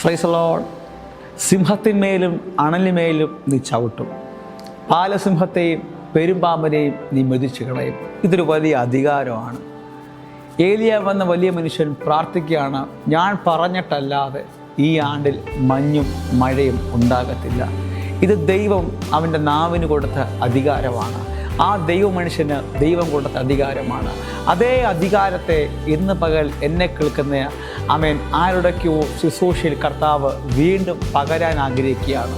ഫ്രൈസലോൾ സിംഹത്തിന്മേലും അണലിമേലും നീ ചവിട്ടും. പാലസിംഹത്തെയും പെരുമ്പാമ്പനെയും നീ മെതിച്ചു കളയും. ഇതൊരു വലിയ അധികാരമാണ്. ഏലിയ വന്ന വലിയ മനുഷ്യൻ പ്രാർത്ഥിക്കുകയാണ് ഞാൻ പറഞ്ഞിട്ടല്ലാതെ ഈ ആണ്ടിൽ മഞ്ഞും മഴയും ഉണ്ടാകത്തില്ല. ഇത് ദൈവം അവന്റെ നാവിന് കൊടുത്ത അധികാരമാണ്. ആ ദൈവ മനുഷ്യന് ദൈവം കൊടുത്ത അധികാരമാണ്. അതേ അധികാരത്തെ ഇന്ന് പകൽ എന്നെ കേൾക്കുന്ന അമേൻ ആരുടെക്കോ ശുശ്രൂഷയിൽ കർത്താവ് വീണ്ടും പകരാൻ ആഗ്രഹിക്കുകയാണ്.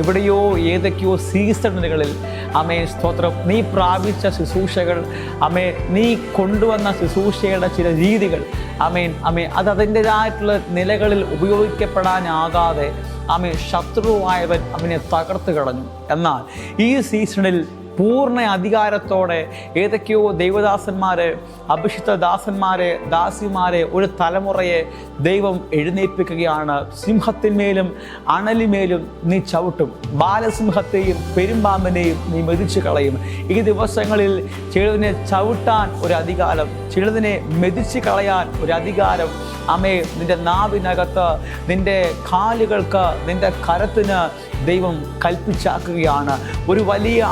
എവിടെയോ ഏതൊക്കെയോ സീസണുകളിൽ അമേ സ്തോത്രം നീ പ്രാപിച്ച ശുശ്രൂഷകൾ അമേ നീ കൊണ്ടുവന്ന ശുശ്രൂഷയുടെ ചില രീതികൾ അമേൻ അമേ അത് അതിന്റെതായിട്ടുള്ള നിലകളിൽ ഉപയോഗിക്കപ്പെടാനാകാതെ അമേ ശത്രുവായവൻ അവനെ തകർത്ത് കളഞ്ഞു. എന്നാൽ ഈ സീസണിൽ പൂർണ അധികാരത്തോടെ ഏതൊക്കെയോ ദൈവദാസന്മാരെ അഭിഷിക്ത ദാസന്മാരെ ദാസിമാരെ ഒരു തലമുറയെ ദൈവം എഴുന്നേൽപ്പിക്കുകയാണ്. സിംഹത്തിന്മേലും അണലിമേലും നീ ചവിട്ടും. ബാലസിംഹത്തെയും പെരുമ്പാമ്പിനെയും നീ മെതിച്ചു കളയും. ഈ ദിവസങ്ങളിൽ ചിലതിനെ ചവിട്ടാൻ ഒരു അധികാരം ചിലതിനെ മെതിച്ചു കളയാൻ ഒരു അധികാരം. അമേ നിന്റെ നാവിനകത്ത് നിന്റെ കാലുകൾക്ക് നിന്റെ കരത്തിന് ദൈവം കൽപ്പിച്ചാക്കുകയാണ്. ഒരു വലിയ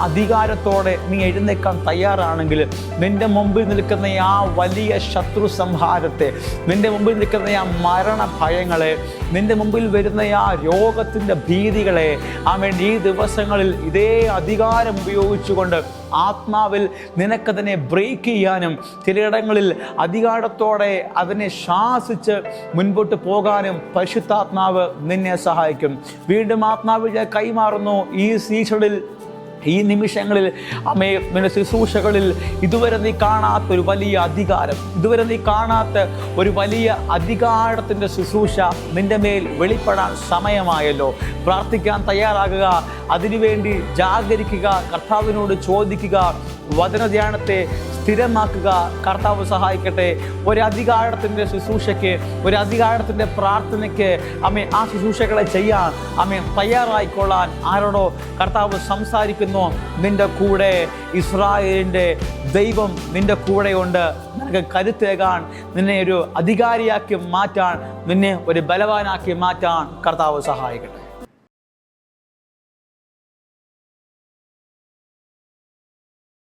അധികാരത്തോടെ നീ എഴുന്നേക്കാൻ തയ്യാറാണെങ്കിൽ നിന്റെ മുമ്പിൽ നിൽക്കുന്ന ആ വലിയ ശത്രു സംഹാരത്തെ നിന്റെ മുമ്പിൽ നിൽക്കുന്ന ആ മരണ ഭയങ്ങളെ നിന്റെ മുമ്പിൽ വരുന്ന ആ രോഗത്തിന്റെ ഭീതികളെ ആമേൻ ഈ ദിവസങ്ങളിൽ ഇതേ അധികാരം ഉപയോഗിച്ചുകൊണ്ട് ആത്മാവിൽ നിനക്കതിനെ ബ്രേക്ക് ചെയ്യാനും ചിലയിടങ്ങളിൽ അധികാരത്തോടെ അതിനെ ശാസിച്ച് മുൻപോട്ട് പോകാനും പരിശുദ്ധാത്മാവ് നിന്നെ സഹായിക്കും. വീണ്ടും ആത്മാവിൽ കൈമാറുന്നു ഈ സീസണിൽ ഈ നിമിഷങ്ങളിൽ അമ്മേ നിന്റെ ശുശ്രൂഷകളിൽ ഇതുവരെ നീ കാണാത്ത ഒരു വലിയ അധികാരം ഇതുവരെ നീ കാണാത്ത ഒരു വലിയ അധികാരത്തിന്റെ ശുശ്രൂഷ നിന്റെ മേൽ വെളിപ്പെടാൻ സമയമായല്ലോ. പ്രാർത്ഥിക്കാൻ തയ്യാറാകുക അതിനുവേണ്ടി ജാഗരിക്കുക കർത്താവിനോട് ചോദിക്കുക വചനധ്യാനത്തെ സ്ഥിരമാക്കുക. കർത്താവ് സഹായിക്കട്ടെ. ഒരു ശുശ്രൂഷയ്ക്ക് ഒരു പ്രാർത്ഥനയ്ക്ക് അമ്മേ ആ ശുശ്രൂഷകളെ ചെയ്യാൻ അമ്മേ തയ്യാറായിക്കൊള്ളാൻ ആരോടോ കർത്താവ് സംസാരിക്കുന്നു. നിന്റെ കൂടെ ഇസ്രായേലിന്റെ ദൈവം നിന്റെ കൂടെയുണ്ട്. നിനക്ക് കരുത്തേകാൻ നിന്നെ ഒരു അധികാരിയാക്കി മാറ്റാൻ നിന്നെ ഒരു ബലവാനാക്കി മാറ്റാൻ കർത്താവ് സഹായിക്കട്ടെ.